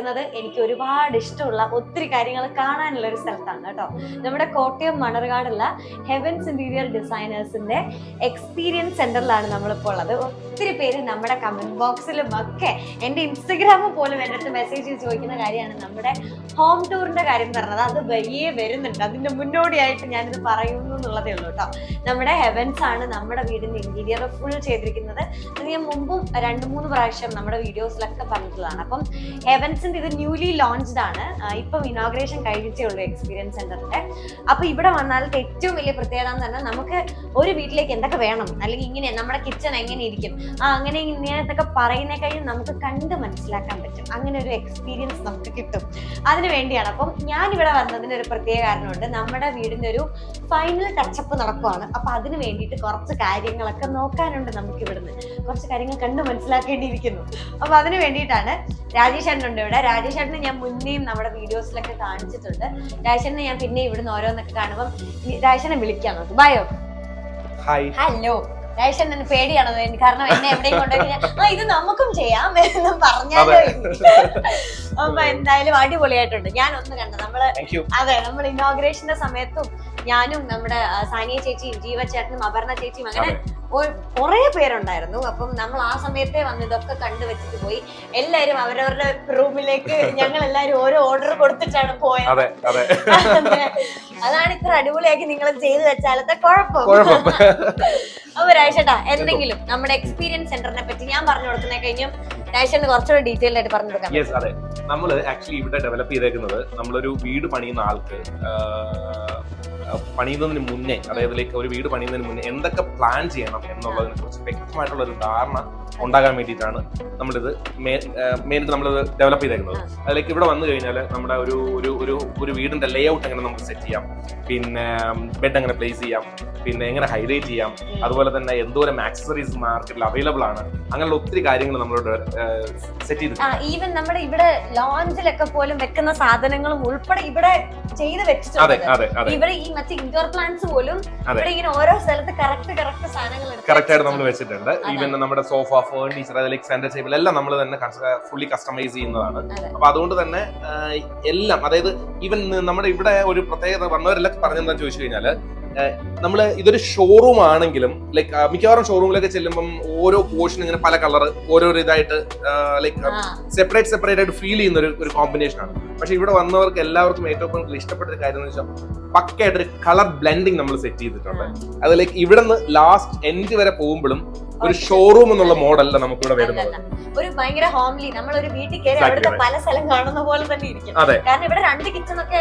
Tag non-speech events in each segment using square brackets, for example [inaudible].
നിൽക്കുന്നത് എനിക്ക് ഒരുപാട് ഇഷ്ടമുള്ള ഒത്തിരി കാര്യങ്ങൾ കാണാനുള്ള ഒരു സ്ഥലത്താണ് കേട്ടോ. നമ്മുടെ കോട്ടയം മണർകാടുള്ള ഹെവൻസ് ഇന്റീരിയർ ഡിസൈനേഴ്സിന്റെ എക്സ്പീരിയൻസ് സെന്ററിലാണ് നമ്മളിപ്പോൾ ഉള്ളത്. ഒത്തിരി പേര് നമ്മുടെ കമന്റ് ബോക്സിലും ഒക്കെ എന്റെ ഇൻസ്റ്റഗ്രാമിൽ പോലും എന്റെ അടുത്ത് മെസ്സേജ് ചോദിക്കുന്ന കാര്യമാണ് നമ്മുടെ ഹോം ടൂറിന്റെ കാര്യം പറഞ്ഞത്. അത് വലിയ വരുന്നുണ്ട്. അതിന്റെ മുന്നോടിയായിട്ട് ഞാനിത് പറയുന്നു എന്നുള്ളതേ ഉള്ളൂ കേട്ടോ. നമ്മുടെ ഹെവൻസ് ആണ് നമ്മുടെ വീടിന്റെ ഇന്റീരിയർ ഫുൾ ചെയ്തിരിക്കുന്നത്. അത് ഞാൻ മുമ്പും രണ്ട് മൂന്ന് പ്രാവശ്യം നമ്മുടെ വീഡിയോസിലൊക്കെ പറഞ്ഞിട്ടുള്ളതാണ്. അപ്പം ഹെവൻസിന്റെ ഇത് ന്യൂലി ലോഞ്ച്ഡ് ആണ്. ഇപ്പം ഇനോഗ്രേഷൻ കഴിഞ്ഞിട്ടേ ഉള്ളൂ എക്സ്പീരിയൻസ് സെന്ററിന്റെ അപ്പൊ ഇവിടെ വന്നാൽ ഏറ്റവും വലിയ പ്രത്യേകത എന്ന് പറഞ്ഞാൽ നമുക്ക് ഒരു വീട്ടിലേക്ക് എന്തൊക്കെ വേണം? അല്ലെങ്കിൽ ഇങ്ങനെ നമ്മുടെ കിച്ചൺ എങ്ങനെ ഇരിക്കും? ആ അങ്ങനെ ഇങ്ങനത്തൊക്കെ പറയുന്ന കഴിഞ്ഞ് നമുക്ക് കണ്ട് മനസ്സിലാക്കാൻ പറ്റും. അങ്ങനെ ഒരു എക്സ്പീരിയൻസ് നമുക്ക് കിട്ടും. അതിനു വേണ്ടിയാണ്. അപ്പം ഞാൻ ഇവിടെ വന്നതിന് ഒരു പ്രത്യേക കാരണമുണ്ട്. നമ്മുടെ വീടിന്റെ ഒരു ഫൈനൽ ടച്ചപ്പ് നടക്കുവാണ്. അപ്പൊ അതിന് വേണ്ടിയിട്ട് കുറച്ച് കാര്യങ്ങളൊക്കെ നോക്കാനുണ്ട് നമുക്ക് ഇവിടുന്ന് കുറച്ച് കാര്യങ്ങൾ കണ്ട് മനസ്സിലാക്കേണ്ടിയിരിക്കുന്നു. അപ്പൊ അതിന് വേണ്ടിയിട്ടാണ് രാജേഷ് ചേട്ടനുണ്ട് ഇവിടെ. രാജേഷ് ചേട്ടനെ ഞാൻ മുന്നേയും നമ്മുടെ വീഡിയോസിലൊക്കെ കാണിച്ചിട്ടുണ്ട്. രാജേഷ് ചേട്ടനെ ഞാൻ പിന്നെ ഇവിടുന്ന് ഓരോന്നൊക്കെ കാണുമ്പോൾ രാജേഷനെ ചേട്ടനെ വിളിക്കാൻ നോക്കും ബയോ ഹലോ രാജേഷൻ എന്നെ പേടിയാണോ? കാരണം എന്നെ എവിടെയും കൊണ്ടുപോയി ആ ഇത് നമുക്കും ചെയ്യാം എന്ന് പറഞ്ഞാലോ. അപ്പൊ എന്തായാലും അടിപൊളിയായിട്ടുണ്ട്. ഞാൻ ഒന്ന് കണ്ട നമ്മൾ അതെ നമ്മൾ ഇനോഗ്രേഷന്റെ സമയത്തും ഞാനും നമ്മുടെ സാനിയ ചേച്ചിയും ജീവ ചേട്ടനും അപർണ ചേച്ചിയും അങ്ങനെ കുറെ പേരുണ്ടായിരുന്നു. അപ്പം നമ്മൾ ആ സമയത്തെ വന്ന് ഇതൊക്കെ കണ്ടു വെച്ചിട്ട് പോയി. എല്ലാരും അവരവരുടെ റൂമിലേക്ക് ഞങ്ങൾ എല്ലാരും ഓരോ ഓർഡർ കൊടുത്തിട്ടാണ് പോയത്. അതെ അതെ. അതെ. [laughs] അതാണ് ഇത്ര അടിപൊളിയാക്കി നിങ്ങൾ ചെയ്തു വെച്ചാലത്തെ കുഴപ്പം. [laughs] അപ്പൊ രാജേട്ടാ എന്തെങ്കിലും നമ്മുടെ എക്സ്പീരിയൻസ് സെന്ററിനെ പറ്റി ഞാൻ പറഞ്ഞു കൊടുക്കുന്നേ കഴിഞ്ഞും. രാജേഷന് കുറച്ചുകൂടെ ഡീറ്റെയിൽ ആയിട്ട് പറഞ്ഞു കൊടുക്കാം. യെസ് അതെ. നമ്മൾ ആക്ച്വലി ഇവിടെ ഡെവലപ്പ് ചെയ്തേക്കുന്നത് നമ്മളൊരു വീട് പണിയുന്ന ആൾക്ക് പണിയുന്നതിന് മുന്നേ അതായത് ലൈക്ക് ഒരു വീട് പണിയുന്നതിന് മുന്നേ എന്തൊക്കെ പ്ലാൻ ചെയ്യണം എന്നുള്ളതിനെ കുറിച്ച് വ്യക്തമായിട്ടുള്ള ഒരു ധാരണ ഉണ്ടാകാൻ വേണ്ടിയിട്ടാണ് നമ്മളിത് മെയിനായിട്ട് നമ്മളിത് ഡെവലപ്പ് ചെയ്തേക്കുന്നത്. അതിലേക്ക് ഇവിടെ വന്നു കഴിഞ്ഞാൽ നമ്മുടെ ഒരു ഒരു ഒരു ഒരു വീടിന്റെ ലേ ഔട്ട് എങ്ങനെ നമുക്ക് സെറ്റ് ചെയ്യാം? പിന്നെ ബെഡ് എങ്ങനെ പ്ലേസ് ചെയ്യാം? പിന്നെ എങ്ങനെ ഹൈലൈറ്റ് ചെയ്യാം? അതുപോലെ തന്നെ എന്തോരം ആക്സസറീസ് മാർക്കറ്റിൽ അവൈലബിൾ ആണ്? അങ്ങനെയുള്ള ഒത്തിരി കാര്യങ്ങൾ നമ്മളോട് സെറ്റ് ചെയ്തിട്ടുണ്ട്. ഈവൻ നമ്മുടെ ഇവിടെ ലോഞ്ചിലൊക്കെ പോലും വെക്കുന്ന സാധനങ്ങളും ഉൾപ്പെടെ ഇവിടെ ചെയ്ത് വെച്ചിട്ടുണ്ട്. ഇവിടെ ഈ മറ്റേ ഇൻഡോർ പ്ലാന്റ്സ് പോലും ഇവിടെ ഇങ്ങനെ ഓരോ സ്ഥലത്ത് കറക്റ്റ് കറക്റ്റ് സാധനങ്ങൾ കറക്റ്റ് ആയിട്ട് നമ്മൾ വെച്ചിട്ടുണ്ട്. ഈവൻ നമ്മുടെ സോഫ ഫേർണിച്ചർ അതിലേക്ക് സെന്റർ ടേബിൾ എല്ലാം നമ്മൾ തന്നെ ഫുള്ളി കസ്റ്റമൈസ് ചെയ്യുന്നതാണ്. അപ്പൊ അതുകൊണ്ട് തന്നെ എല്ലാം അതായത് ഈവൻ നമ്മുടെ ഇവിടെ ഒരു പ്രത്യേകത വന്നവരെല്ലാം പറഞ്ഞെന്താ ചോദിച്ചു കഴിഞ്ഞാൽ നമ്മൾ ഇതൊരു ഷോറൂം ആണെങ്കിലും ലൈക്ക് മിക്കവാറും ഷോറൂമിലൊക്കെ ചെല്ലുമ്പം ഓരോ പോർഷൻ ഇങ്ങനെ പല കളർ ഓരോ ഇതായിട്ട് ലൈക്ക് സെപ്പറേറ്റ് സെപ്പറേറ്റ് ആയിട്ട് ഫീൽ ചെയ്യുന്ന ഒരു ഒരു കോമ്പിനേഷൻ ആണ്. പക്ഷെ ഇവിടെ വന്നവർക്ക് എല്ലാവർക്കും ഏറ്റവും കൂടുതൽ ഇഷ്ടപ്പെട്ട ഒരു കാര്യം എന്ന് വെച്ചാൽ പക്കയായിട്ടൊരു കളർ ബ്ലെൻഡിങ് നമ്മൾ സെറ്റ് ചെയ്തിട്ടുണ്ട്. അത് ലൈക്ക് ഇവിടെ നിന്ന് ലാസ്റ്റ് എൻഡ് വരെ പോകുമ്പോഴും ഒരു ഷോറൂം എന്നുള്ള മോഡല്ല നമുക്ക് ഇവിടെ വരുന്നത്. ഒരു ഭയങ്കര ഹോംലി നമ്മൾ ഒരു വീട്ടിൽ കയറി അവിടുത്തെ പല സ്ഥലം കാണുന്ന പോലെ തന്നെ ഇരിക്കും. അതെ. കാരണം ഇവിടെ രണ്ട് കിച്ചൺ ഒക്കെ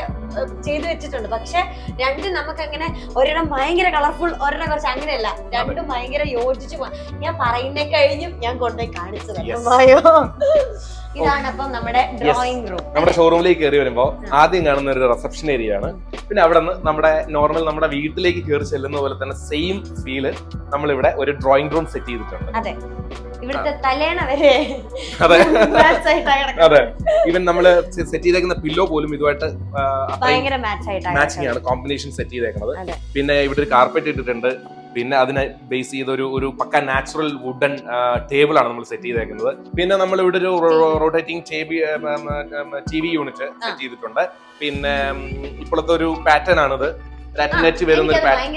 ചെയ്തു വെച്ചിട്ടുണ്ട്. പക്ഷെ രണ്ടും നമുക്ക് അങ്ങനെ ഒരിടം ഭയങ്കര കളർഫുൾ ഒരിടം കുറച്ച് അങ്ങനെയല്ല. രണ്ടും ഭയങ്കര യോജിച്ചു ഞാൻ പറയുന്നേ കഴിഞ്ഞും ഞാൻ കൊണ്ടുപോയി കാണിച്ചു. ഇതാണ് അപ്പം നമ്മുടെ ഡ്രോയിങ് റൂം നമ്മുടെ ഷോറൂമിലേക്ക് കയറി വരുമ്പോൾ ആദ്യം കാണുന്ന ഒരു റിസപ്ഷൻ ഏരിയ ആണ്. പിന്നെ അവിടെ നിന്ന് നമ്മുടെ നോർമൽ നമ്മുടെ വീട്ടിലേക്ക് കയറി ചെല്ലുന്ന പോലെ തന്നെ സെയിം ഫീൽ നമ്മൾ ഇവിടെ ഒരു ഡ്രോയിങ് റൂം സെറ്റ് ചെയ്തിട്ടുണ്ട്. അതെ. ഇവിടുത്തെ തലേണ വരെ അതെ. അതെ. ഈവൻ നമ്മൾ സെറ്റ് ചെയ്തേക്കുന്ന പില്ലോ പോലും ഇതുമായിട്ട് ഭയങ്കര മാച്ചിങ് ആണ്. കോമ്പിനേഷൻ സെറ്റ് ചെയ്തേക്കുന്നത് പിന്നെ ഇവിടെ ഒരു കാർപ്പറ്റ് ഇട്ടിട്ടുണ്ട്. പിന്നെ അതിനെ ബേസ് ചെയ്ത ഒരു ഒരു പക്ക നാച്ചുറൽ വുഡൻ ടേബിൾ ആണ് നമ്മൾ സെറ്റ് ചെയ്തേക്കുന്നത്. പിന്നെ നമ്മൾ ഇവിടെ ഒരു rotating T V unit set ചെയ്തിട്ടുണ്ട്. പിന്നെ ഇപ്പോഴത്തെ ഒരു പാറ്റേൺ ആണിത്. നെറ്റ് വരുന്ന ഒരു പാറ്റേൺ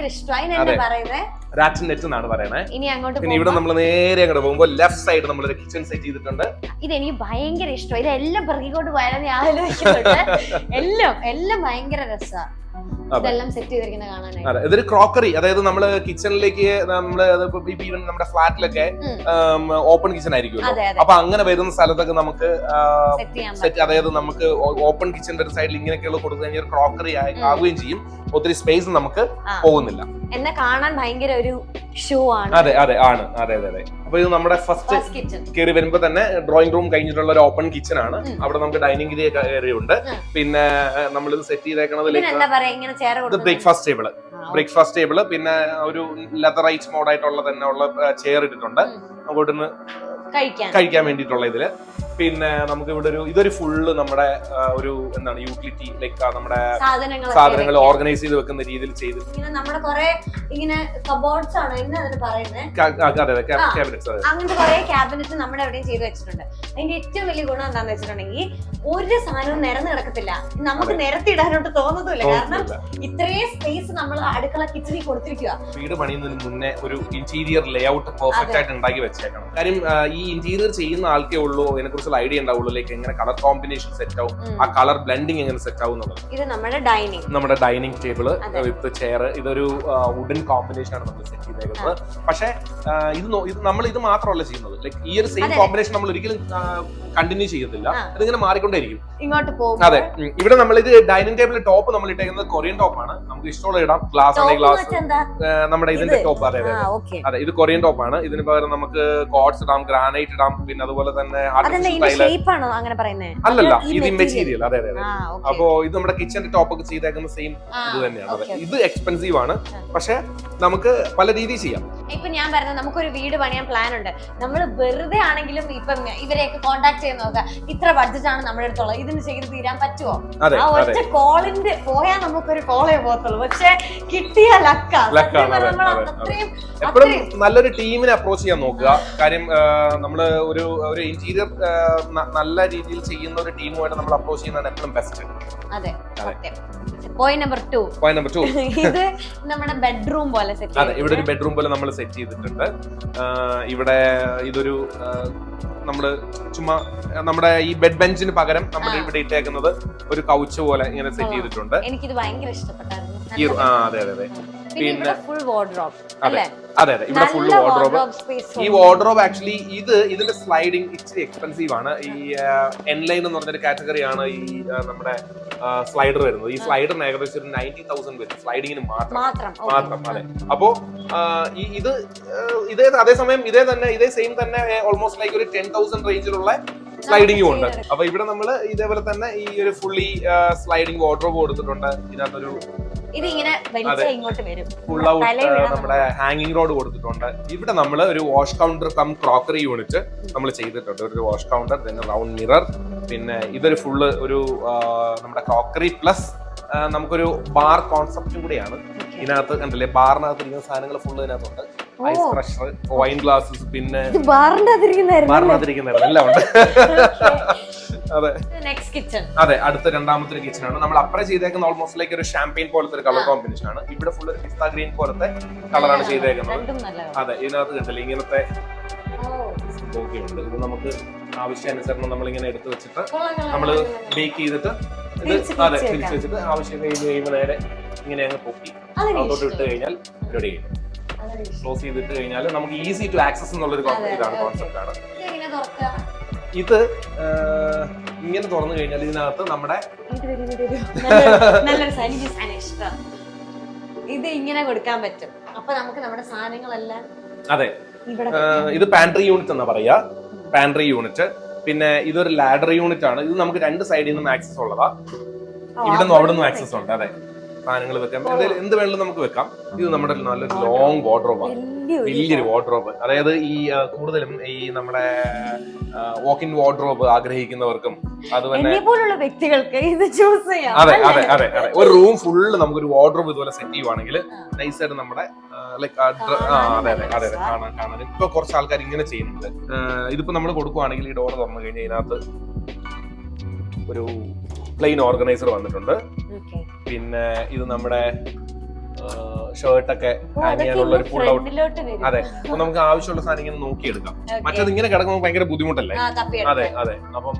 നെറ്റ് എന്നാണ് പറയുന്നത് ഇനി അങ്ങോട്ട് പിന്നെ ഇവിടെ നമ്മൾ നേരെ അങ്ങോട്ട് പോകുമ്പോൾ ലെഫ്റ്റ് സൈഡ് നമ്മൾ ഒരു കിച്ചൺ സെറ്റ് ചെയ്തിട്ടുണ്ട്. ഇത് എനിക്ക് ഭയങ്കര ഇഷ്ടം. ഇതെല്ലാം പിറകിക്കോട്ട് പോയാലും ഞാൻ ആലോചിക്കുന്നുണ്ട്. [laughs] എല്ലാം എല്ലാം ഭയങ്കര രസമാണ്. ഇതെല്ലാം സെറ്റ് ചെയ്തിരിക്കുന്ന കാണാനായിട്ട് അതെ. ഇതൊരു ക്രോക്കറി അതായത് നമ്മൾ കിച്ചണിലേക്ക് നമ്മൾ ഈവൻ നമ്മുടെ ഫ്ലാറ്റിലൊക്കെ ഓപ്പൺ കിച്ചൺ ആയിരിക്കും അപ്പൊ അങ്ങനെ വരുന്ന സ്ഥലത്തൊക്കെ നമുക്ക് സെറ്റ് അതായത് നമുക്ക് ഓപ്പൺ കിച്ചന്റെ ഒരു സൈഡിൽ ഇങ്ങനെയൊക്കെയുള്ള കൊടുത്തു കഴിഞ്ഞാൽ ക്രോക്കറി ആകുകയും ആവുകയും ചെയ്യും. ഒത്തിരി സ്പേസ് നമുക്ക് പോകുന്നില്ല. എന്നെ കാണാൻ ഭയങ്കര ഒരു ഷോ ആണ്. അതെ അതെ ആണ്. അതെ അതെ അതെ. അപ്പൊ ഇത് നമ്മുടെ ഫസ്റ്റ് കയറി വരുമ്പോ തന്നെ ഡ്രോയിങ് റൂം കഴിഞ്ഞിട്ടുള്ള ഒരു ഓപ്പൺ കിച്ചൺ ആണ്. അവിടെ നമുക്ക് ഡൈനിങ് ഏരിയ ഉണ്ട്. പിന്നെ നമ്മൾ ഇത് സെറ്റ് ചെയ്തേക്കണത് ബ്രേക്ക്ഫാസ്റ്റ് ടേബിൾ ബ്രേക്ക്ഫാസ്റ്റ് ടേബിൾ പിന്നെ ഒരു ലെതറൈറ്റ് മോഡായിട്ടുള്ള തന്നെ ഉള്ള ചെയർ ഇട്ടിട്ടുണ്ട്. നമുക്ക് കഴിക്കാൻ വേണ്ടിയിട്ടുള്ള ഇതിൽ. പിന്നെ നമുക്ക് ഇവിടെ ഒരു ഇതൊരു ഫുള്ള് നമ്മുടെ ഒരു എന്താണ് യൂട്ടിലിറ്റി ലൈക്ക് നമ്മുടെ സാധനങ്ങൾ ഓർഗനൈസ് ചെയ്ത് വെക്കുന്ന രീതിയിൽ ചെയ്ത് നമ്മുടെ കുറെ ഇങ്ങനെ കബോർഡ്സ് ആണ് അതിന് പറയുന്നത്. ക്യാബിനറ്റ്സ് അങ്ങനത്തെ കുറെ ക്യാബിനറ്റ് നമ്മുടെ എവിടെയും ചെയ്ത് വെച്ചിട്ടുണ്ട്. അതിന്റെ ഏറ്റവും വലിയ ഗുണം എന്താന്ന് വെച്ചിട്ടുണ്ടെങ്കിൽ ഒരു സാധനവും നിരന്ന് കിടക്കത്തില്ല. നമുക്ക് നിരത്തിടാനോട്ട് തോന്നത്തുമില്ല. കാരണം. ഇത്രയും സ്പേസ് നമ്മൾ അടുക്കള കിച്ചണിൽ കൊടുത്തിരിക്കുക വീട് പണിയുന്നതിന് മുന്നേ ഒരു ഇന്റീരിയർ ലേഔട്ട് പെർഫെക്റ്റ് ആയിട്ട് ഉണ്ടാക്കി വെച്ചേക്കണം. കാര്യം ഈ ഇന്റീരിയർ ചെയ്യുന്ന ആൾക്കേ ഉള്ളൂ കുറിച്ചുള്ള ഐഡിയ ഉണ്ടാവുള്ളൂ. ലൈക്ക് എങ്ങനെ കളർ കോമ്പിനേഷൻ സെറ്റ് ആവും. ആ കളർ ബ്ലെൻഡിങ് എങ്ങനെ സെറ്റ് ആവും എന്നുള്ളത്. ഇത് നമ്മുടെ ഡൈനിങ് നമ്മുടെ ഡൈനിങ് ടേബിൾ വിത്ത് ചെയർ ഇതൊരു വുഡൻ കോമ്പിനേഷൻ ആണ് നമ്മൾ സെറ്റ് ചെയ്തേക്കുന്നത്. പക്ഷേ ഇത് ഇത് നമ്മൾ ഇത് മാത്രമല്ല ചെയ്യുന്നത്. ലൈക്ക് ഈ ഒരു സെയിം കോമ്പിനേഷൻ നമ്മൾ ഒരിക്കലും കണ്ടിന്യൂ ചെയ്യത്തില്ല. അതിങ്ങനെ ഇതിങ്ങനെ മാറിക്കൊണ്ടേയിരിക്കും. ഇങ്ങോട്ട് പോകും. അതെ. ഇവിടെ നമ്മൾ ഇത് ഡൈനിങ് ടേബിൾ ടോപ്പ് നമ്മൾ ഇട്ടേക്കുന്നത് കൊറിയൻ ടോപ്പ് ആണ്. നമുക്ക് ഇഷ്ടമുള്ള ഇടാം. ഗ്ലാസ് ആണെങ്കിൽ ഗ്ലാസ് നമ്മുടെ ഇതിന്റെ ടോപ്പ് അതെ അതെ അതെ. ഇത് കൊറിയൻ ടോപ്പ് ആണ്. ഇതിന് പകരം നമുക്ക് കോട്സ് ഇടാം ഗ്രാനൈറ്റ് ഇടാം പിന്നെ അതുപോലെ തന്നെ അല്ലല്ല ഇത് മെറ്റീരിയൽ അതെ അതെ അതെ. അപ്പോ ഇത് നമ്മുടെ കിച്ചന്റെ ടോപ്പ് ഒക്കെ ചെയ്തേക്കുന്ന സെയിം ഇത് തന്നെയാണ്. അതെ ഇത് എക്സ്പെൻസീവ് ആണ്. പക്ഷെ നമുക്ക് പല രീതിയിൽ ചെയ്യാം. ഇപ്പൊ ഞാൻ പറഞ്ഞത് നമുക്കൊരു വീട് പണിയാൻ പ്ലാൻ ഉണ്ട്. നമ്മൾ വെറുതെ ആണെങ്കിലും ഇപ്പം ഇവരെയൊക്കെ കോണ്ടാക്ട് ചെയ്ത് നോക്കുക. ഇത്ര ബഡ്ജറ്റ് ആണ് നമ്മുടെ അടുത്തുള്ളത്. ഇതിന് ചെയ്ത് തീരാൻ പറ്റുമോ? ആ ഒറ്റ കോളിന്റെ പോയാൽ നമുക്കൊരു കോളേ പോകത്തുള്ളൂ. പക്ഷെ കിട്ടിയ എപ്പോഴും നല്ലൊരു ടീമിനെ അപ്രോച്ച് ചെയ്യാൻ നോക്കുക. കാര്യം നമ്മൾ ഒരു ഒരു ഇന്റീരിയർ നല്ല രീതിയിൽ ചെയ്യുന്ന ഒരു ടീമുമായിട്ട് നമ്മൾ അപ്രോച്ച് ചെയ്യുന്നതാണ് എപ്പോഴും ബെസ്റ്റ് അതെ അതെ. സത്യം. Point number two point number two ഇത് നമ്മുടെ ബെഡ്റൂം പോലെ സെറ്റ് അതെ ഇവിടെ ഒരു ബെഡ്റൂം പോലെ നമ്മൾ സെറ്റ് ചെയ്തിട്ടുണ്ട്. ഇവിടെ ഇതൊരു നമ്മൾ ചുമ്മാ നമ്മുടെ ഈ ബെഡ് ബെഞ്ചിന് പകരം നമ്മൾ ഇവിടെ ഇട്ടേക്കുന്നത് ഒരു കൗച്ച് പോലെ ഇങ്ങനെ സെറ്റ്. ചെയ്തിട്ടുണ്ട്. എനിക്കിത് ഭയങ്കര ഇഷ്ടപ്പെട്ടായിരുന്നു. ആ അതെ അതെ അതെ. പിന്നെ ഫുൾ വാർഡ്രോബ് അല്ലേ? അതെ അതെ. ഇവിടെ ഫുള്ള് വാർഡ്രോബ് ഈ വാർഡ്രോബ് ആക്ച്വലി ഇത് ഇതിന്റെ സ്ലൈഡിങ് ഇച്ചിരി എക്സ്പെൻസീവ് ആണ്. ഈ എൻലൈൻ എന്ന് പറഞ്ഞൊരു കാറ്റഗറിയാണ് ഈ നമ്മുടെ സ്ലൈഡർ വരുന്നത്. ഈ സ്ലൈഡറിന് ഏകദേശം ഒരു നയന്റി തൗസൻഡ് വരും. സ്ലൈഡിങ്ങിന് മാത്രം. മാത്രം. അതെ. അപ്പോ ഈ ഇത് ഇതേ അതേസമയം ഇതേ തന്നെ ഇതേ സെയിം തന്നെ ഓൾമോസ്റ്റ് ലൈക്ക് ഒരു ടെൻ തൗസൻഡ് റേഞ്ചിലുള്ള സ്ലൈഡിങ്ങും ഉണ്ട്. അപ്പൊ ഇവിടെ നമ്മൾ ഇതേപോലെ തന്നെ ഈ ഒരു ഫുള്ളി സ്ലൈഡിങ് വാർഡ്രോബ് കൊടുത്തിട്ടുണ്ട്. ഇതിനകത്തൊരു ഇങ്ങോട്ട് വരും. ഫുൾ ഔട്ട് നമ്മുടെ ഹാങ്ങിങ് റോഡ് കൊടുത്തിട്ടുണ്ട്. ഇവിടെ നമ്മൾ ഒരു wash counter cum crockery unit നമ്മൾ ചെയ്തിട്ടുണ്ട്. ഒരു വാഷ് കൗണ്ടർ പിന്നെ റൗണ്ട് മിറർ പിന്നെ ഇതൊരു ഫുള്ള് ഒരു നമ്മുടെ ക്രോക്കറി പ്ലസ് നമുക്കൊരു ബാർ കോൺസെപ്റ്റും കൂടിയാണ്. ഇതിനകത്ത് കണ്ടില്ലേ? ബാറിനകത്ത് ഇരിക്കുന്ന സാധനങ്ങൾ ഫുള്ള് ഇതിനകത്തുണ്ട്. ഐസ് ക്രഷർ വൈൻ ഗ്ലാസസ് പിന്നെ എല്ലാം ഉണ്ട്. അതെ. അതെ അടുത്ത രണ്ടാമത്തെ കിച്ചൺ ആണ്. നമ്മൾ അപ്രൈ ചെയ്തേക്കുന്ന ഓൾമോസ്റ്റ് ലൈക്ക് ഒരു ഷാമ്പയിൻ പോലത്തെ ഒരു കളർ. കോമ്പിനേഷൻ ആണ്. ഇവിടെ ഫുൾ ഒരു പിസ്ത ഗ്രീൻ പോലത്തെ കളറാണ് ചെയ്തേക്കുന്നത്. അതെ ഇതിനകത്ത് കണ്ടില്ല ഇങ്ങനത്തെ ഉണ്ട് ഇത് നമുക്ക് ആവശ്യാനുസരണം നമ്മൾ ഇങ്ങനെ എടുത്തു വെച്ചിട്ട് നമ്മൾ ബേക്ക് ചെയ്തിട്ട് ഇത് അതെ തിരിച്ച് വെച്ചിട്ട് ആവശ്യം കഴിഞ്ഞ് കഴിയുമ്പോൾ നേരെ ഇങ്ങനെ അങ്ങ് പൊക്കി അതോട്ട് ഇട്ട് കഴിഞ്ഞാൽ റെഡി ചെയ്യും ക്ലോസ് ചെയ്തിട്ട് കഴിഞ്ഞാൽ നമുക്ക് ഈസി ടു ആക്സസ് എന്നുള്ളൊരു ഒരു ഇതാണ് കോൺസെപ്റ്റ് ആണ്. ഇത് ഇങ്ങനെ തുറന്നു കഴിഞ്ഞാൽ ഇതിനകത്ത് നമ്മുടെ ഇത് ഇങ്ങനെ കൊടുക്കാൻ പറ്റും. അപ്പൊ നമുക്ക് നമ്മുടെ സാധനങ്ങളെല്ലാം അതെ. ഇത് പാൻട്രി യൂണിറ്റ് എന്നാ പറയാ. പാൻട്രി യൂണിറ്റ് പിന്നെ ഇതൊരു ലാഡർ യൂണിറ്റ് ആണ്. ഇത് നമുക്ക് രണ്ട് സൈഡിൽ നിന്നും ആക്സസ് ഉള്ളതാ. ഇവിടെ നിന്നും അവിടെ നിന്നും ആക്സസ് ഉണ്ട്. അതെ. സാധനങ്ങൾ വെക്കാം. എന്തെങ്കിലും എന്ത് വേണമെങ്കിലും നമുക്ക് വെക്കാം. ഇത് നമ്മുടെ നല്ല ലോങ് വാർഡ്രോബ് ആണ്. വലിയൊരു വാർഡ്രോബ് അതായത് ഈ കൂടുതലും ഈ നമ്മുടെ വാക്ക് ഇൻ വാർഡ്രോബ് ആഗ്രഹിക്കുന്നവർക്കും അതുപോലെ എന്നെ പോലുള്ള വ്യക്തികൾക്ക് ഇത് ചൂസ് ചെയ്യാം. അതെ അതെ അതെ അതെ. ഒരു റൂം ഫുള്ള് നമുക്ക് ഒരു വാർഡ്രോബ് ഇതുപോലെ സെറ്റ് ചെയ്യുവാണെങ്കിൽ നൈസായിട്ട് നമ്മുടെ ലൈക്ക് അതെ അതെ അതെ അതെ കാണാൻ കാണാൻ. ഇപ്പൊ കുറച്ച് ആൾക്കാർ ഇങ്ങനെ ചെയ്യുന്നുണ്ട്. ഇതിപ്പോ നമ്മൾ കൊടുക്കുവാണെങ്കിൽ ഈ ഡോർ തുറന്നു കഴിഞ്ഞാൽ ഇതിനകത്ത് ഒരു പ്ലെയിൻ ഓർഗനൈസർ വന്നിട്ടുണ്ട്. പിന്നെ ഇത് നമ്മുടെ ഷർട്ടൊക്കെ ഹാങ് ചെയ്യാനുള്ള ഒരു ഫുൾ ഔട്ട് അതെ. അപ്പൊ നമുക്ക് ആവശ്യമുള്ള സാധനം ഇങ്ങനെ നോക്കിയെടുക്കാം. മറ്റത് ഇങ്ങനെ കിടക്കുമ്പോൾ ഭയങ്കര ബുദ്ധിമുട്ടല്ലേ? അതെ അതെ. അപ്പം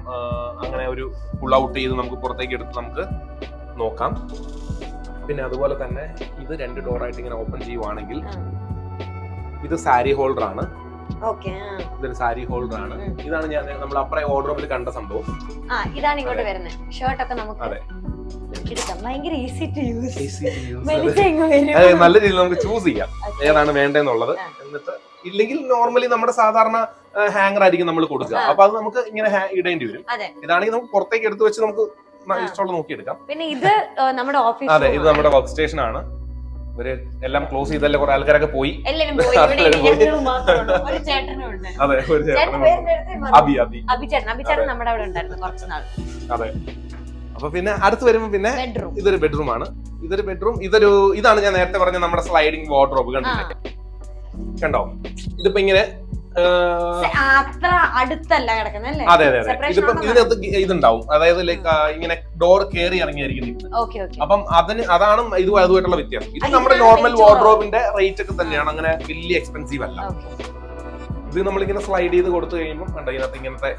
അങ്ങനെ ഒരു ഫുൾ ഔട്ട് ചെയ്ത് നമുക്ക് പുറത്തേക്ക് എടുത്ത് നമുക്ക് നോക്കാം. പിന്നെ അതുപോലെ തന്നെ ഇത് രണ്ട് ഡോർ ആയിട്ട് ഇങ്ങനെ ഓപ്പൺ ചെയ്യുവാണെങ്കിൽ ഇത് സാരി ഹോൾഡർ ആണ്. ഇതൊരു സാരി ഹോൾഡർ ആണ്. ഇതാണ് ഞാൻ നമ്മൾ അപ്പറേ ഓർഡർ കണ്ട സംഭവം. ഇതാണ് ഇങ്ങോട്ട് വരുന്നത്. ഷർട്ടൊക്കെ നമുക്ക് അതെ. [laughs] നല്ല രീതിയിൽ നമുക്ക് ചൂസ് ചെയ്യാം. ഏതാണ് വേണ്ടതെന്നുള്ളത് ആ. എന്നിട്ട് ഇല്ലെങ്കിൽ നോർമലി നമ്മുടെ സാധാരണ ഹാങ്ങർ ആയിരിക്കും നമ്മൾ കൊടുക്കുക. അപ്പൊ അത് നമുക്ക് ഇങ്ങനെ ഇടേണ്ടി വരും. ഇതാണെങ്കിൽ നമുക്ക് പുറത്തേക്ക് എടുത്തു വെച്ച് നമുക്ക് ഇഷ്ടമുള്ള നോക്കിയെടുക്കാം. പിന്നെ ഇത് നമ്മുടെ ഓഫീസ് അതെ ഇത് നമ്മുടെ വർക്ക് സ്റ്റേഷൻ ആണ്. ഇവർ എല്ലാം ക്ലോസ് ചെയ്തല്ലേ കുറെ ആൾക്കാരൊക്കെ പോയി? [laughs] അതെ ഒരു ചേട്ടൻ. അബി അബി. അഭിചേട്ടൻ അഭിചേട്ടൻ നമ്മുടെ അവിടെ ഉണ്ടായിരുന്നു കുറച്ചുനാൾ അതെ. അപ്പൊ പിന്നെ അടുത്ത് വരുമ്പോ പിന്നെ ഇതൊരു ബെഡ്റൂം ആണ്. ഇതൊരു ബെഡ്റൂം ഇതൊരു ഇതാണ് ഞാൻ നേരത്തെ പറഞ്ഞ നമ്മുടെ സ്ലൈഡിംഗ് വാർഡ്രോബ് കണ്ടില്ലേ? കണ്ടോ? ഇതിപ്പോ ഇങ്ങനെ അത്ര അടുത്തല്ല കിടക്കുന്നല്ലേ അതെ അതെ അതെ. ഇതിപ്പം? ഇതിനകത്ത് ഇതുണ്ടാവും. അതായത് ലൈക്ക് ഇങ്ങനെ ഡോർ കയറി ഇറങ്ങിയായിരിക്കും അപ്പം അതിന് അതാണ് ഇതും അതുമായിട്ടുള്ള വ്യത്യാസം. ഇത് നമ്മുടെ നോർമൽ വാർഡ്രോബിന്റെ റേറ്റ് ഒക്കെ തന്നെയാണ്. അങ്ങനെ വലിയ എക്സ്പെൻസീവ് അല്ല. ഇത് നമ്മളിങ്ങനെ സ്ലൈഡ് ചെയ്ത് കൊടുത്തു കഴിയുമ്പോൾ കണ്ടോ ഇതിനകത്ത് ഇങ്ങനത്തെ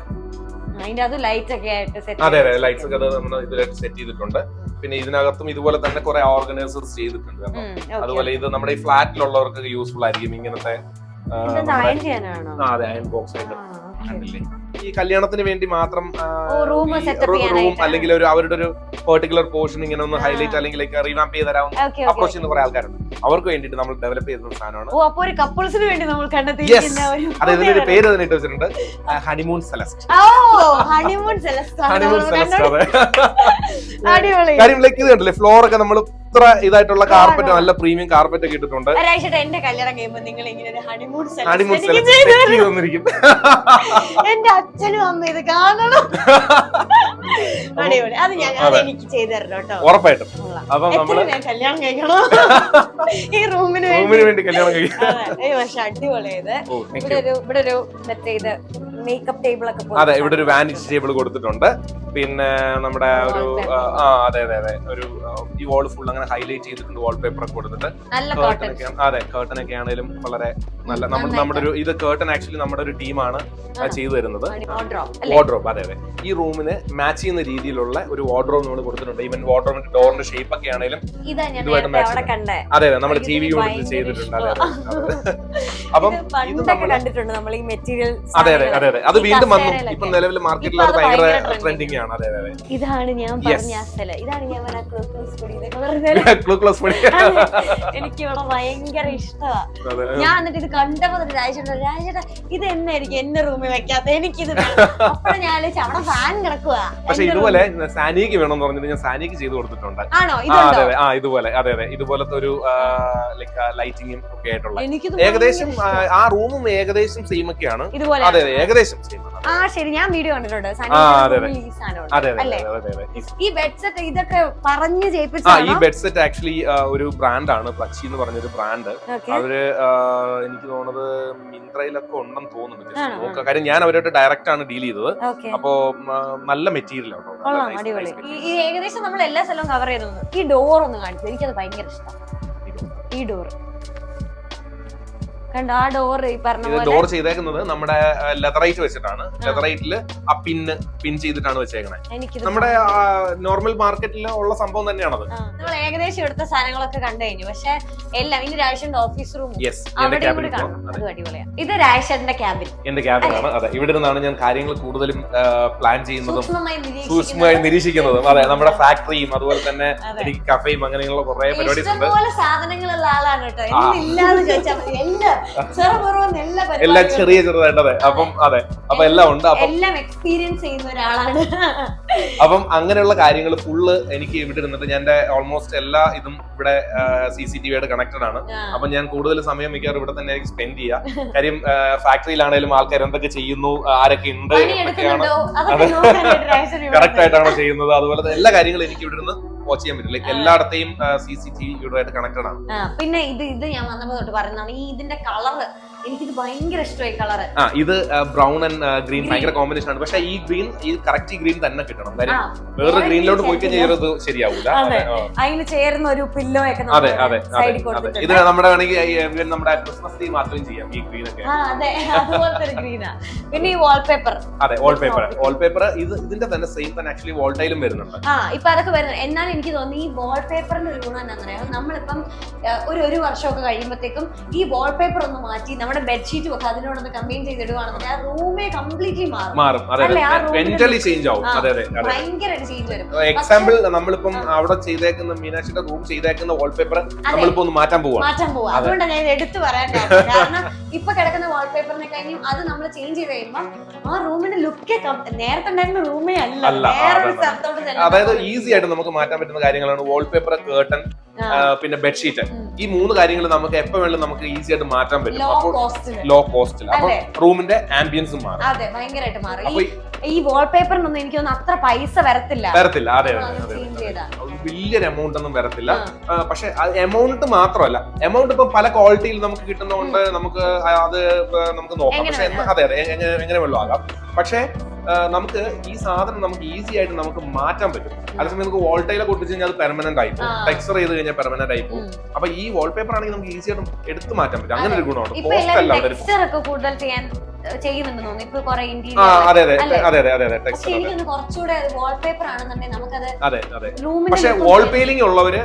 അതിന്റെ അത് ലൈറ്റ് ഒക്കെ ആയിട്ട് സെറ്റ് അതെ അതെ. ലൈറ്റ്സ് ഒക്കെ നമ്മൾ ഇതിലായിട്ട് സെറ്റ് ചെയ്തിട്ടുണ്ട്. പിന്നെ ഇതിനകത്തും ഇതുപോലെ തന്നെ കുറെ ഓർഗനൈസേഴ്സ് ചെയ്തിട്ടുണ്ട് അതുപോലെ ഇത് നമ്മുടെ ഈ ഫ്ലാറ്റിലുള്ളവർക്ക് യൂസ്ഫുൾ ആയിരിക്കും ഇങ്ങനത്തെ അതെ അയൺ ബോക്സ് ആയിട്ട്. കണ്ടില്ലേ? ഈ കല്യാണത്തിന് വേണ്ടി മാത്രം റൂം. അല്ലെങ്കിൽ ഒരു അവരുടെ ഒരു പെർട്ടിക്കുലർ പോർഷൻ ഇങ്ങനെ ഒന്ന് ഹൈലൈറ്റ് അല്ലെങ്കിൽ റീവാമ്പ് ചെയ്ത് തരാവുന്ന അപ്രോച്ച്. ചെയ്യുന്ന കുറെ ആൾക്കാരുണ്ട്. അവർക്ക് വേണ്ടിയിട്ട് നമ്മൾ ഡെവലപ്പ് ചെയ്ത സാധനമാണ്. ഓ അപ്പോൾ ഒരു കപ്പിൾസിന് വേണ്ടി നമ്മൾ കണ്ടെത്തിയിരിക്കുന്ന ഒരു അതെ പുതിയ പേര് തന്നെ ഇട്ട് വെച്ചിട്ടുണ്ട് ഹണിമൂൺ സെലസ്റ്റ് ഓ ഹണിമൂൺ സെലസ്റ്റ് ഹണിമൂൺ സെലസ്റ്റ് അടിപൊളി. കാര്യം ലൈക്ക് ഇത് കണ്ടില്ലേ ഫ്ലോർ ഒക്കെ നമ്മൾ ഇത്ര ഇതായിട്ടുള്ള കാർപ്പറ്റ് നല്ല പ്രീമിയം കാർപ്പറ്റ് ഒക്കെ ഇട്ടിട്ടുണ്ട്. ഒരാഴ്ച എന്റെ കല്യാണം നിങ്ങൾ ഇങ്ങനെ ഒരു ഹണിമൂൺ തന്നിരിക്കും [laughs] എന്റെ അച്ഛനും അമ്മ ഇത് കാണണം. [laughs] അടിപൊളി. അത് ഞാൻ എനിക്ക് ചെയ്തു തരണം കേട്ടോ. ഉറപ്പായിട്ടും. അപ്പൊ നമ്മൾ കല്യാണം കഴിക്കണോ? ഈ റൂമിന് വേണ്ടി റൂമിന് വേണ്ടി. കല്യാണം കഴിക്കും. അതെ ഏയ് പക്ഷെ അടിപൊളിയത് ഓ ഇവിടെ ഒരു ഇവിടെ ഒരു മറ്റേ ഇത് മേക്കപ്പ് ടേബിൾ ഒക്കെ അതെ ഇവിടെ ഒരു വാനിറ്റി ടേബിൾ കൊടുത്തിട്ടുണ്ട്. പിന്നെ നമ്മുടെ ഒരു ആ, അതെ അതെ അതെ. ഒരു ഈ വാൾ ഫുൾ അങ്ങനെ ഹൈലൈറ്റ് ചെയ്തിട്ടുണ്ട് വാൾ പേപ്പർ ഒക്കെ കൊടുത്തിട്ട്. നല്ല കേർട്ടൻ അതെ കേർട്ടൻ ഒക്കെ ആണെങ്കിലും വളരെ നല്ല നമ്മൾ നമ്മുടെ ഒരു ഇത് കേർട്ടൻ ആക്ച്വലി നമ്മുടെ ഒരു ടീമാണ് ആ. ചെയ്തു തരുന്നത്. വാർഡ്രോബ് അതെ അതെ. ഈ റൂമിന് മാച്ച് ചെയ്യുന്ന രീതിയിലുള്ള ഒരു വാർഡ്രോബ് നമ്മൾ കൊടുത്തിട്ടുണ്ട്. ഈവൻ വാർഡ്രോബിന്റെ ഡോറിന്റെ ഷേപ്പ് ഒക്കെ ആണെങ്കിലും ഇതാ ഞാൻ ഇതുമായിട്ട് മാച്ച് കണ്ടേ. അതെ അതെ നമ്മുടെ ടി വി യൂണിറ്റ് ചെയ്തിട്ടുണ്ട്. അതെ അപ്പം കണ്ടിട്ടുണ്ട് നമ്മൾ ഈ മെറ്റീരിയൽ അതെ അതെ അതെ. അതെ അത് വീണ്ടും വന്നു. ഇപ്പൊ നിലവിൽ മാർക്കറ്റിൽ അത് ഭയങ്കര ട്രെൻഡിങ് ആണ്. അതെ അതെ ഇതാണ് ഞാൻ പറഞ്ഞ സ്ഥലം ഇതാണ് ഞാൻ [laughs] എനിക്ക് ഇവിടെ ഭയങ്കര ഇഷ്ടമാണ് ഞാൻ എന്നിട്ട് ഇത് കണ്ടപ്പോ രാജേട്ടൻ രാജേട്ടാ ഇത് എന്നായിരിക്കും എന്റെ റൂമിൽ വെക്കാത്ത? എനിക്കിത് അപ്പോഴും ഞാൻ അവിടെ ഫാൻ കിടക്കുക പക്ഷെ ഇതുപോലെ സാനിക്ക് വേണം എന്ന് പറഞ്ഞിട്ട് ഞാൻ സാനിക്ക് ചെയ്ത് കൊടുത്തിട്ടുണ്ട്. ആണോ? അതെ ആ ഇതുപോലെ. അതെ അതെ. ഇതുപോലത്തെ ഒരു ലൈറ്റിങ്ങും ഒക്കെ ആയിട്ടുള്ള. ഏകദേശം ആ, റൂമും ഏകദേശം സെയിം ഒക്കെയാണ്. അതെ അതെ. ഏകദേശം. ആ ശരി ഞാൻ വീഡിയോ കണ്ടിട്ടുണ്ട്. ഈ ബെഡ് സെറ്റ് ഇതൊക്കെ പറഞ്ഞു ആ ഈ ബെഡ് സെറ്റ് ആക്ച്വലി ഒരു ബ്രാൻഡാണ് പ്ലച്ചി എന്ന് പറഞ്ഞൊരു ബ്രാൻഡ് അവർ എനിക്ക് തോന്നുന്നത് മിന്ത്രയിലൊക്കെ ഉണ്ടെന്ന് തോന്നുന്നു? കാര്യം ഞാൻ അവരോട് ഡയറക്റ്റ് ആണ് ഡീൽ ചെയ്തത്. അപ്പോ നല്ല മെറ്റീരിയൽ ആണ് ഏകദേശം നമ്മൾ എല്ലാ സ്ഥലവും കവർ ചെയ്തു ഈ ഡോർ ഒന്ന് കാണിച്ചു എനിക്കത് ഭയങ്കര ഇഷ്ടം. ഈ ഡോർ കണ്ടോ ആ ഡോർ ഈ പറഞ്ഞ ഇത് ഡോർ ചെയ്തേക്കുന്നത് നമ്മുടെ ലെതറൈറ്റ് വെച്ചിട്ടാണ്. ലെതറൈറ്റിൽ ആ പിന്ന് പിൻ ചെയ്തിട്ടാണ് വെച്ചേക്കണേ. നമ്മുടെ നോർമൽ മാർക്കറ്റിൽ ഉള്ള സംഭവം തന്നെയാണത്. നമ്മൾ ഏകദേശം എടുത്ത സാധനങ്ങളൊക്കെ കണ്ടു കഴിഞ്ഞു. പക്ഷെ എല്ലാം ഇനി രാജേഷിന്റെ ഓഫീസ് റൂം ക്യാബിൻ കൂടി കാണണം അത് അടിപൊളിയാണ് ഇത് രാജേഷിന്റെ ക്യാബിൻ എന്റെ ക്യാബിനാണ് അതെ ഇവിടെ നിന്നാണ് ഞാൻ കാര്യങ്ങൾ കൂടുതലും പ്ലാൻ ചെയ്യുന്നതും സൂക്ഷ്മമായി നിരീക്ഷിക്കുന്നതും. അതെ നമ്മുടെ ഫാക്ടറിയും അതുപോലെ തന്നെ. എനിക്ക് കഫയും അങ്ങനെയുള്ള കുറെ പരിപാടി സാധനങ്ങളുള്ള ആളാണ് കേട്ടോ. ഇല്ലാന്ന് ചോദിച്ചാൽ എല്ലാം. എല്ലാ ചെറിയ ചെറുതായിട്ടതെ. അപ്പം അതെ. അപ്പൊ എല്ലാം ഉണ്ട്. എല്ലാം എക്സ്പീരിയൻസ് ചെയ്യുന്ന ഒരാളാണ്. അപ്പം അങ്ങനെയുള്ള കാര്യങ്ങൾ ഫുള്ള് എനിക്ക് ഇവിടെ ഇരുന്നിട്ട് ഞാൻ ഓൾമോസ്റ്റ് എല്ലാ ഇതും ഇവിടെ സി സി ടി വിയായിട്ട് കണക്റ്റഡ് ആണ്. അപ്പൊ ഞാൻ കൂടുതൽ സമയം മിക്കവാറും ഇവിടെ തന്നെ എനിക്ക് സ്പെൻഡ് ചെയ്യുക. കാര്യം ഫാക്ടറിയിലാണേലും ആൾക്കാർ എന്തൊക്കെ ചെയ്യുന്നു ആരൊക്കെ ഉണ്ട് എന്നൊക്കെയാണ് കറക്റ്റ് ആയിട്ടാണോ ചെയ്യുന്നത്. അതുപോലെ എല്ലാ കാര്യങ്ങളും എനിക്ക് ഇവിടെ ഇരുന്ന് വാച്ച് ചെയ്യാൻ പറ്റും. ലൈക്ക് എല്ലായിടത്തെയും സി സി ടി വിയുമായിട്ട് കണക്റ്റഡ് ആണ്. പിന്നെ ഇത് ഇത് ഞാൻ വന്നപ്പോൾ തൊട്ട് പറയുന്നതാണ് ഈ ഇതിന്റെ കളറ് എനിക്കിത് ഭയങ്കര ഇഷ്ടമായി കളറ്. ആ ഇത് ബ്രൗൺ ആൻഡ് ഗ്രീൻ ഭയങ്കര കോമ്പിനേഷൻ ആണ്. പക്ഷെ ഈ ഗ്രീൻ ഈ കറക്റ്റ് ഗ്രീൻ തന്നെ കിട്ടണം. കാര്യം വേറെ ഗ്രീനിലോട്ട് പോയി കഴിഞ്ഞാൽ ഇത് ശരിയാവൂല. അതിന് ചേർന്ന ഒരു പില്ലോ ഒക്കെ അതെ അതെ ഇത് നമ്മുടെ വേണമെങ്കിൽ നമ്മുടെ ക്രിസ്മസ് തീം മാത്രം ചെയ്യാം ഈ ഗ്രീൻ ഒക്കെ. അതെ. അതുപോലത്തെ ഒരു ഗ്രീനാ പിന്നെ ഈ വാൾപേപ്പർ അതെ വാൾപേപ്പർ വാൾപേപ്പർ ഇത് ഇതിന്റെ തന്നെ സെയിം തന്നെ ആക്ച്വലി വോൾട്ടൈലും വരുന്നുണ്ട്. ആ ഇപ്പൊ അതൊക്കെ വരുന്നത് എന്നാൽ എനിക്ക് തോന്നുന്നു ഈ വാൾപേപ്പറിന്റെ ഒരു ഗുണം എന്താണെന്നറിയാം? നമ്മളിപ്പം ഒരു ഒരു വർഷമൊക്കെ കഴിയുമ്പോഴത്തേക്കും ഈ വാൾപേപ്പർ ഒന്ന് മാറ്റി നമ്മുടെ ബെഡ്ഷീറ്റും ഒക്കെ അതിനോടൊന്ന് കമ്പൈൻ ചെയ്തിടുവാണെന്നുണ്ടെങ്കിൽ ആ റൂമേ കംപ്ലീറ്റ്ലി മാറും. മാറും. അതെ അല്ലേ, ആ room ൽ എന്റലി ചേഞ്ച് ആവും. അതെ അതെ ഭയങ്കരമായിട്ട് ചേഞ്ച് വരും. എക്സാമ്പിൾ നമ്മളിപ്പം അവിടെ ചെയ്തേക്കുന്ന മീനാക്ഷിയുടെ റൂം ചെയ്തേക്കുന്ന വാൾ പേപ്പർ നമ്മളിപ്പോ ഒന്ന് മാറ്റാൻ പോവാ. മാറ്റാൻ പോവാ. അതുകൊണ്ട് ഞാൻ എടുത്തു പറയാൻ കാരണം. ഇപ്പൊ കിടക്കുന്ന വാൾപേപ്പറിനെ കഴിഞ്ഞും അത് നമ്മൾ ചേഞ്ച് ചെയ്ത് കഴിയുമ്പോൾ ആ റൂമിന്റെ ലുക്ക് നേരത്തെ ഉണ്ടായിരുന്ന റൂമേ അല്ല. വേറൊരു സ്ഥലത്തോട്ട് അതായത് ഈസി ആയിട്ട് നമുക്ക് മാറ്റാൻ പറ്റുന്ന കാര്യങ്ങളാണ് വാൾ പേപ്പർ കേർട്ടൺ പിന്നെ ബെഡ്ഷീറ്റ് ഈ മൂന്ന് കാര്യങ്ങൾ നമുക്ക് എപ്പോ വേണമെങ്കിലും നമുക്ക് ഈസി ആയിട്ട് മാറ്റാൻ പറ്റും. അപ്പോൾ ലോ കോസ്റ്റിൽ അപ്പൊ റൂമിന്റെ ആംബിയൻസും മാറും. അതെ ഭയങ്കരമായിട്ട് മാറും. ഈ വാൾപേപ്പറിനൊന്നും എനിക്ക് തോന്നുന്നു അത്ര പൈസ വരത്തില്ല. വരത്തില്ല. അതെ വലിയൊരു എമൗണ്ട് ഒന്നും വരത്തില്ല. പക്ഷെ എമൗണ്ട് മാത്രമല്ല. എമൗണ്ട് ഇപ്പൊ പല ക്വാളിറ്റിയിൽ നമുക്ക് കിട്ടുന്നതുകൊണ്ട് നമുക്ക് അത് നമുക്ക് നോക്കാം. പക്ഷെ അതെ അതെ എങ്ങനെ വെള്ളം ആകാം. പക്ഷെ നമുക്ക് ഈ സാധനം നമുക്ക് ഈസി ആയിട്ട് നമുക്ക് മാറ്റാൻ പറ്റും. അതേസമയം നമുക്ക് വോൾട്ടൈലൊക്കെ കൊടുത്തു കഴിഞ്ഞാൽ അത് പെർമനന്റ് ആയി പോകും. ടെക്സ്ചർ ചെയ്ത് കഴിഞ്ഞാൽ പെർമനന്റ് ആയി പോകും. അപ്പൊ ഈ വാൾപേപ്പർ ആണെങ്കിൽ നമുക്ക് ഈസി ആയിട്ട് എടുത്തു മാറ്റാൻ പറ്റും. അങ്ങനെ ഒരു ഗുണമാണ് കോസ്റ്റ് അല്ല കൂടുതൽ ചെയ്യാൻ ചെയ്യുന്നുണ്ടെന്ന് തോന്നുന്നു. ഇപ്പൊ കുറെ ഇന്റീരിയർ കുറച്ചുകൂടെ വാൾപേപ്പർ ആണെന്നുണ്ടെങ്കിൽ നമുക്കത് പക്ഷെ വാൾ പെയിലിംഗ് ഉള്ളവര്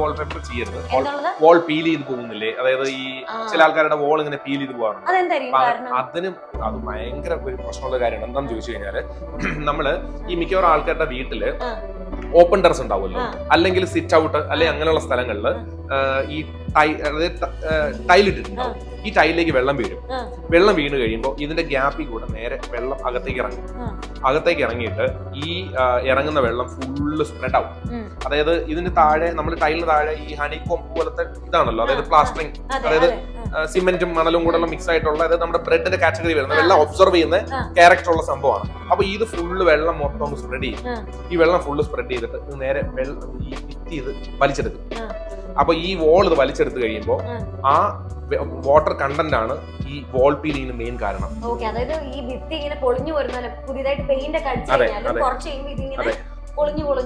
വാൾപേപ്പർ ചെയ്യരുത്. വാൾ പീൽ ചെയ്ത് പോകുന്നില്ലേ? അതായത് ഈ ചില ആൾക്കാരുടെ വാൾ ഇങ്ങനെ പീൽ ചെയ്ത് പോകാറുണ്ട്. അതിനും അത് ഭയങ്കര ഒരു പ്രശ്നമുള്ള കാര്യമാണ്. എന്താന്ന് ചോദിച്ചു കഴിഞ്ഞാൽ [clears throat] നമ്മൾ ഈ മിക്കവാറും ആൾക്കാരുടെ വീട്ടിൽ ഓപ്പൺ ടെറസ് ഉണ്ടാവുമല്ലോ. അല്ലെങ്കിൽ സിറ്റ് ഔട്ട് അല്ലെങ്കിൽ അങ്ങനെയുള്ള സ്ഥലങ്ങളിൽ ഈ ടൈ അതായത് ടൈലിട്ടിട്ടുണ്ടാവും. ഈ ടൈലിലേക്ക് വെള്ളം വീഴും. വെള്ളം വീണ് കഴിയുമ്പോൾ ഇതിന്റെ ഗ്യാപ്പിൽ കൂടെ നേരെ വെള്ളം അകത്തേക്ക് ഇറങ്ങും. അകത്തേക്ക് ഇറങ്ങിയിട്ട് ഈ ഇറങ്ങുന്ന വെള്ളം ഫുള്ള് സ്പ്രെഡ് ആവും അതായത് ഇതിന് താഴെ നമ്മൾ ടൈലിന് താഴെ ഈ ഹണിക്കോം പോലത്തെ ഇതാണല്ലോ. അതായത് പ്ലാസ്റ്ററിങ്. അതായത് അതെ. സിമെന്റും മണലും കൂടെ മിക്സ് ആയിട്ടുള്ള അതായത് നമ്മുടെ ബ്രെഡിന്റെ കാറ്റഗറി വരുന്ന വെള്ളം ഒബ്സർവ് ചെയ്യുന്ന. ക്യാരക്ടർ ഉള്ള സംഭവമാണ്. അപ്പൊ ഇത് ഫുള്ള് വെള്ളം മൊത്തം സ്പ്രെഡ് ചെയ്യും. ഈ വെള്ളം ഫുള്ള് സ്പ്രെഡ് ചെയ്തിട്ട് നേരെ വെള്ളം ഈ ഭിത്തി ഇത് വലിച്ചെടുക്കും. അപ്പൊ ഈ വോൾ ഇത് വലിച്ചെടുത്ത് കഴിയുമ്പോൾ ആ. വാട്ടർ കണ്ടന്റ് ആണ് ഈ വോൾ പീലിങ്ങിന് മെയിൻ കാരണം. ഓക്കെ അതായത് ഈ ഭിത്തി ഇങ്ങനെ പൊളിഞ്ഞു വരുന്ന പുതിയതായിട്ട് പെയിന്റ് ഒക്കെ അടിച്ചു കഴിഞ്ഞാൽ കുറച്ച് കഴിയുമ്പോൾ ഇതിങ്ങനെ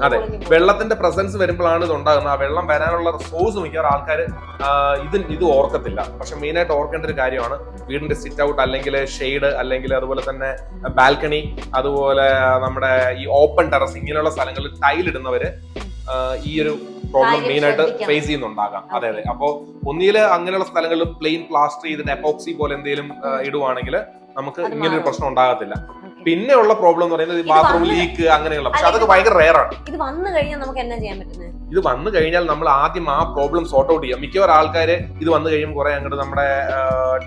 അതെ. വെള്ളത്തിന്റെ പ്രസൻസ് വരുമ്പോഴാണ് ഇത് ഉണ്ടാകുന്നത്. ആ വെള്ളം വരാനുള്ള റിസോഴ്സ് മിക്കവാറും ആൾക്കാർ ഇത് ഇത് ഓർക്കത്തില്ല. പക്ഷെ മെയിൻ ആയിട്ട് ഓർക്കേണ്ട ഒരു കാര്യമാണ് വീടിന്റെ സിറ്റ് ഔട്ട് അല്ലെങ്കിൽ ഷെയ്ഡ് അല്ലെങ്കിൽ അതുപോലെ തന്നെ ബാൽക്കണി അതുപോലെ നമ്മുടെ ഈ ഓപ്പൺ ടെറസ് ഇങ്ങനെയുള്ള സ്ഥലങ്ങളിൽ ടൈൽ ഇടുന്നവര് ഈ ഒരു പ്രോബ്ലം മെയിൻ ആയിട്ട് ഫേസ് ചെയ്യുന്നുണ്ടാകാം. അതെ അതെ. അപ്പോ ഒന്നിൽ അങ്ങനെയുള്ള സ്ഥലങ്ങളിൽ പ്ലെയിൻ പ്ലാസ്റ്റർ ചെയ്തിട്ട് എപ്പോക്സി പോലെ എന്തെങ്കിലും ഇടുവാണെങ്കിൽ നമുക്ക് ഇങ്ങനൊരു പ്രശ്നം ഉണ്ടാകത്തില്ല. പിന്നെ ഉള്ള പ്രോബ്ലം എന്ന് പറയുന്നത് ബാത്റൂം ലീക്ക് അങ്ങനെയുള്ള. പക്ഷെ അതൊക്കെ ഭയങ്കര റയർ ആണ്. ഇത് വന്നു കഴിഞ്ഞാൽ നമുക്ക് എന്നാ ചെയ്യാൻ പറ്റുന്നത്? ഇത് വന്നു കഴിഞ്ഞാൽ നമ്മൾ ആദ്യം ആ പ്രോബ്ലം സോർട്ട് ഔട്ട് ചെയ്യാം. മിക്കവാറും ആൾക്കാര് ഇത് വന്നു കഴിയുമ്പോൾ കുറെ അങ്ങോട്ട് നമ്മുടെ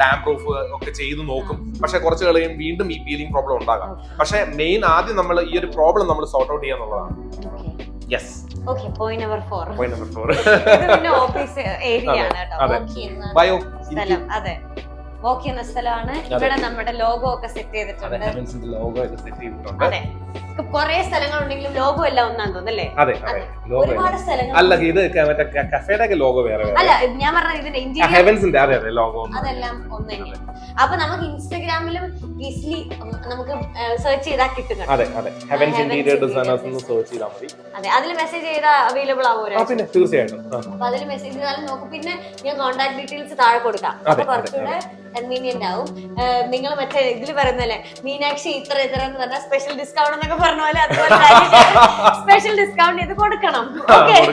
ഡാം പ്രൂഫ് ഒക്കെ ചെയ്ത് നോക്കും. പക്ഷെ കുറച്ച് കളയും വീണ്ടും ഈ പീലിംഗ് പ്രോബ്ലം ഉണ്ടാകാം. പക്ഷെ മെയിൻ ആദ്യം നമ്മൾ ഈ ഒരു പ്രോബ്ലം നമ്മൾ sort out ചെയ്യാന്നുള്ളതാണ് yes okay. Point number four point number four ഇത് പിന്നെ ഓഫീസ് ഏരിയ [laughs] ആണ് കേട്ടോ. ബയോ സ്ഥലം. അതെ. വർക്ക് ചെയ്യുന്ന സ്ഥലമാണ് ഇവിടെ നമ്മുടെ ലോഗോ ഒക്കെ സെറ്റ് ചെയ്തിട്ടുണ്ട്. ലോഗോ സെറ്റ് ചെയ്തിട്ടുണ്ട്. അതെ. കുറെ ലോഗോ എല്ലാം തോന്നുന്നല്ലേ? അതെ അതെ. ഒരുപാട് സ്ഥലങ്ങൾ അല്ല ഇത് മറ്റേ കഫേയുടെ ഒക്കെ ലോഗോ വേറെ അല്ല ഞാൻ പറഞ്ഞത് ഇതിന്റെ ഇന്റീരിയർ ഹെവൻസിന്റെ അതെ അതെ ലോഗോ അതെല്ലാം ഒന്ന് അപ്പൊ നമുക്ക് ഇൻസ്റ്റഗ്രാമിലും ഈസിലി നമുക്ക് സെർച്ച് ചെയ്താൽ കിട്ടും അതെ അതെ. ഹെവൻസ് Heavens ഇന്റീരിയർ ഡിസൈനേഴ്സ് എന്ന് സെർച്ച് ചെയ്താൽ മതി. അതെ അതിൽ മെസ്സേജ് ചെയ്താൽ അവൈലബിൾ ആ ആവുമല്ലോ പിന്നെ തീർച്ചയായിട്ടും. അപ്പൊ അതിൽ മെസ്സേജ് ചെയ്താലും നോക്കും. പിന്നെ ഞാൻ കോൺടാക്ട് ഡീറ്റെയിൽസ് താഴെ കൊടുക്കാം. അതെ, അപ്പൊ കുറച്ചുകൂടെ കൺവീനിയന്റ് ആവും നിങ്ങൾ മറ്റേ ഇതിൽ പറയുന്നല്ലേ മീനാക്ഷി ഇത്ര ഇത്ര എന്ന് പറഞ്ഞാൽ സ്പെഷ്യൽ ഡിസ്കൗണ്ട് എന്നൊക്കെ പറഞ്ഞ പോലെ അതുപോലെ സ്പെഷ്യൽ ഡിസ്കൗണ്ട് ചെയ്ത് കൊടുക്കണം. ഓക്കെ [laughs]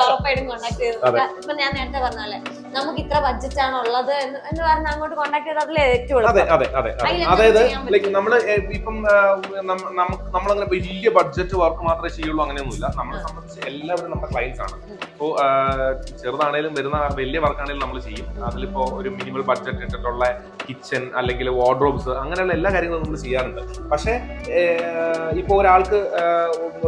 ഉറപ്പായിട്ടും കോണ്ടാക്ട് ചെയ്ത്. ഇപ്പൊ ഞാൻ നേരത്തെ പറഞ്ഞല്ലേ നമുക്ക് ഇത്ര ബഡ്ജറ്റ് ആണ് ഉള്ളത് എന്ന് എന്ന് പറഞ്ഞ് അങ്ങോട്ട് കോൺടാക്ട് ചെയ്ത് അതിൽ ഏറ്റവും അതെ. അതെ അതെ അതായത്? ലൈക്ക് ഏ, ഇപ്പം നമ്മളങ്ങനെ വലിയ ബഡ്ജറ്റ് വർക്ക് മാത്രമേ ചെയ്യുള്ളൂ അങ്ങനെയൊന്നുമില്ല. നമ്മളെ സംബന്ധിച്ച് എല്ലാവരും നമ്മുടെ ക്ലയൻസ് ആണ്. ഇപ്പോൾ ചെറുതാണേലും വരുന്ന വലിയ വർക്കാണേലും നമ്മൾ ചെയ്യും. അതിലിപ്പോ ഒരു ബഡ്ജറ്റ് ഇട്ടിട്ടുള്ള കിച്ചൺ അല്ലെങ്കിൽ വാർഡ്രോബ്സ് അങ്ങനെയുള്ള എല്ലാ കാര്യങ്ങളും നമ്മൾ ചെയ്യാറുണ്ട്. പക്ഷേ ഇപ്പോൾ ഒരാൾക്ക്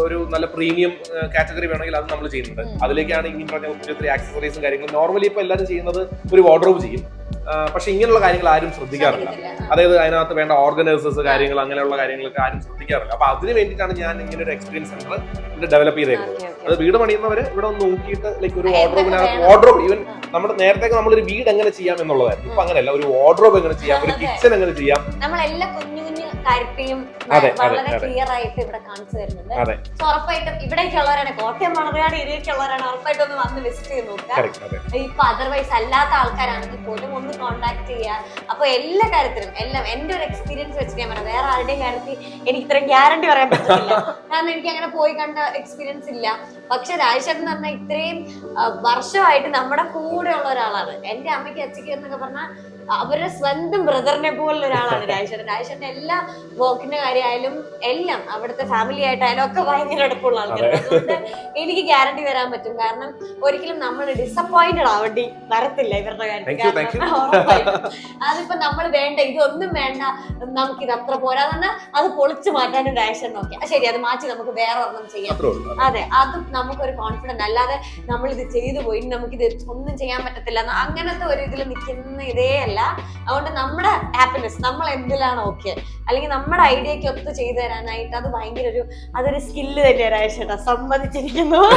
ഒരു നല്ല പ്രീമിയം കാറ്റഗറി വേണമെങ്കിൽ അത് നമ്മൾ ചെയ്യുന്നുണ്ട്. അതിലേക്കാണ് ഇനി പറഞ്ഞ ഒത്തിരി ഒത്തിരി ആക്സസറീസും കാര്യങ്ങളും. നോർമലി ഇപ്പോൾ എല്ലാവരും ചെയ്യുന്നത് ഒരു വാർഡ്രോബ് ചെയ്യും. പക്ഷെ ഇങ്ങനെയുള്ള കാര്യങ്ങൾ ആരും ശ്രദ്ധിക്കാറില്ല. അതായത് അതിനകത്ത് വേണ്ട ഓർഗനൈസേഴ്സ് കാര്യങ്ങൾ അങ്ങനെയുള്ള കാര്യങ്ങളൊക്കെ ആരും ശ്രദ്ധിക്കാറില്ല. അപ്പൊ അതിന് വേണ്ടിയിട്ടാണ് ഞാൻ ഇങ്ങനെ ഒരു എക്സ്പീരിയൻസ് സെന്റർ ഇവിടെ ഡെവലപ്പ് ചെയ്തേക്കുന്നത്. അത് വീട് പണിയുന്നവര് ഇവിടെ ഒന്ന് നോക്കിയിട്ട് ലൈക്ക് ഒരു വാർഡ്രോബ് വാർഡ്രോബിനകത്ത് വാർഡ്രോബ് ഈവൻ നമ്മൾ നമ്മുടെ നേരത്തെ നമ്മളൊരു വീട് എങ്ങനെ ചെയ്യാം എന്നുള്ളതായിരുന്നു. ഇപ്പൊ അങ്ങനെയല്ല ഒരു വാർഡ്രോബ് എങ്ങനെ ചെയ്യാം ഒരു. കിച്ചൺ എങ്ങനെ ചെയ്യാം? നമ്മളെല്ലാ കുഞ്ഞു കുഞ്ഞു അതെ, വളരെ. ക്ലിയർ ആയിട്ട് ഇവിടെ കാണിച്ചു തരുന്നുണ്ട്. സോ ഉറപ്പായിട്ടും ഇവിടേക്കുള്ളവരാണ്. കോട്ടയം മണർകാട് ഏരിയക്കുള്ളവരാണ് ഉറപ്പായിട്ടും ഒന്ന് വന്ന് വിസിറ്റ് ചെയ്ത് നോക്കുക. ഇപ്പൊ അതർവൈസ് അല്ലാത്ത ആൾക്കാരാണെങ്കിൽ പോലും ഒന്ന് കോൺടാക്ട് ചെയ്യുക. അപ്പൊ എല്ലാ കാര്യത്തിലും എല്ലാം എന്റെ ഒരു എക്സ്പീരിയൻസ് വെച്ചിട്ട് ഞാൻ പറയാം. വേറെ ആരുടെയും കാര്യത്തിൽ എനിക്ക് ഇത്രയും ഗ്യാരണ്ടി പറയാൻ പറ്റില്ല [laughs] കാരണം എനിക്ക് അങ്ങനെ പോയി കണ്ട എക്സ്പീരിയൻസ് ഇല്ല. പക്ഷെ രാജേഷ് എന്ന് പറഞ്ഞാൽ ഇത്രയും വർഷമായിട്ട് നമ്മുടെ കൂടെ ഉള്ള ഒരാളാണ്. എന്റെ അമ്മയ്ക്ക് അച്ഛക്ക് എന്നൊക്കെ പറഞ്ഞാൽ അവരുടെ സ്വന്തം ബ്രദറിനെ പോലുള്ള ഒരാളാണ് രാജേശ്വരൻ രാജേശ്വരന്റെ എല്ലാ വർക്കിന്റെ കാര്യമായാലും എല്ലാം അവിടുത്തെ ഫാമിലി ആയിട്ടായാലും ഒക്കെ ഭയങ്കര അടുപ്പമുള്ള ആൾക്കാരാണ്. അതുകൊണ്ട് എനിക്ക് ഗ്യാരണ്ടി വരാൻ പറ്റും. കാരണം ഒരിക്കലും നമ്മൾ ഡിസപ്പോയിന്റഡ് ആവേണ്ടി വരത്തില്ല ഇവരുടെ കാര്യം you, thank you. കാരണം ഉറപ്പായിട്ടും. അതിപ്പോ നമ്മൾ വേണ്ട ഇതൊന്നും വേണ്ട നമുക്ക് ഇത് അത്ര പോരാ. പറഞ്ഞാൽ അത് പൊളിച്ചു മാറ്റാനും രാജേശ്വരൻ നോക്കി. ശരി അത് മാറ്റി നമുക്ക് വേറെ ഒരെണ്ണം ചെയ്യാം. അതെ അതും നമുക്കൊരു കോൺഫിഡൻസ് അല്ലാതെ നമ്മൾ ഇത് ചെയ്തു പോയി നമുക്ക് ഇത് ഒന്നും ചെയ്യാൻ പറ്റത്തില്ല. അങ്ങനത്തെ ഒരു ഇതിൽ നിൽക്കുന്ന ഇതേ അല്ല. അതുകൊണ്ട് നമ്മുടെ ഹാപ്പിനെസ് നമ്മൾ എന്തിലാണ് ഓക്കെ അല്ലെങ്കിൽ നമ്മുടെ ഐഡിയക്ക് ഒത്ത് ചെയ്തു തരാനായിട്ട് അത് ഭയങ്കര ഒരു അതൊരു സ്കില്ല് തന്നെയാണ് രാജേഷേട്ടാ സമ്മതിച്ചിരിക്കുന്നു. [laughs]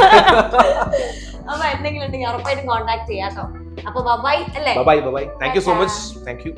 അപ്പൊ എന്തെങ്കിലും ഉണ്ടെങ്കിൽ ഉറപ്പായിട്ടും കോൺടാക്ട് ചെയ്യാട്ടോ അപ്പൊ ബൈ അല്ലേ? Bye bye thank you so much thank you